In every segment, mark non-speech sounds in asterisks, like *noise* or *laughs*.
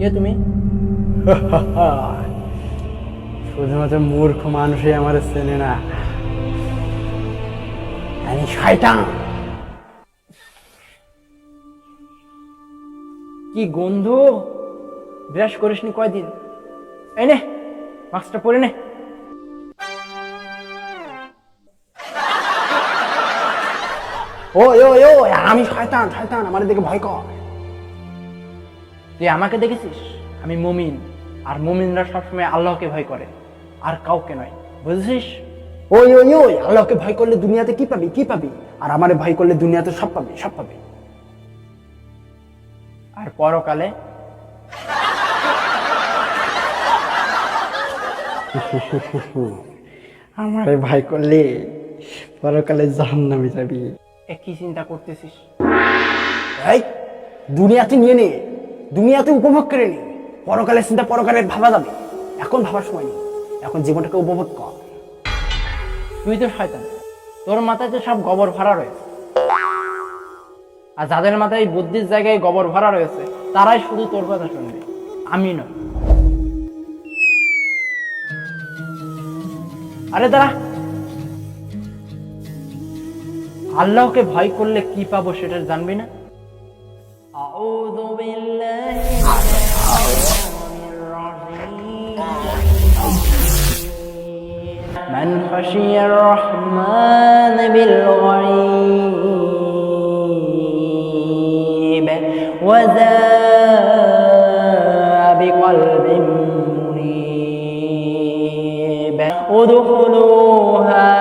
*laughs* শুধুমাত্র মূর্খ মানুষই আমার চেনে না। আমি শয়তান। কি গন্ধ? ব্রাশ করিসনি কয়দিন? এই নে মাস্কটা পরে নে। ও ও ও আমি শয়তান শয়তান আমার দিকে ভয় কর। তুই আমাকে দেখেছিস? আমি মুমিন। আর মুমিনরা সবসময় আল্লাহকে ভয় করে। আর কাউকে নয়। বুঝেছিস? ওই ওই ওই আল্লাহকে ভয় করলে দুনিয়াতে কি পাবি? কি পাবি? আর আমারে ভয় করলে দুনিয়াতে সব পাবি সব পাবি। আর পরকালে? আমারে ভয় করলে পরকালে জাহান্নামে যাবি। এ কি চিন্তা করতেছিস? এই দুনিয়াতে নিয়ে নে। দুনিয়াতে উপভোগ করে নি। পরকালের চিন্তা পরকালের ভাবা যাবে। এখন ভাবার সময় নেই। এখন জীবনটাকে উপভোগ কর। তুই তো শয়তান। তোর মাথায় তো সব গোবর ভরা রয়েছে। আর যাদের মাথায় বুদ্ধির জায়গায় গোবর ভরা রয়েছে তারাই শুধু তোর কথা শুনবে। আমি নয় আরে দাঁড়া। আল্লাহকে ভয় করলে কি পাবো সেটা জানবি না? আউযু বিল্লাহ من خشي الرحمن بالغيب وزاء بقلب منيب ادخلوها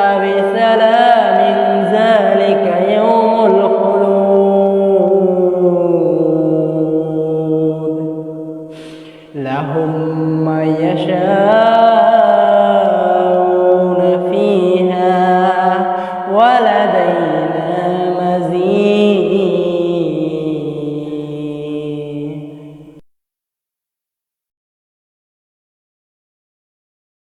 لهم ما يشاء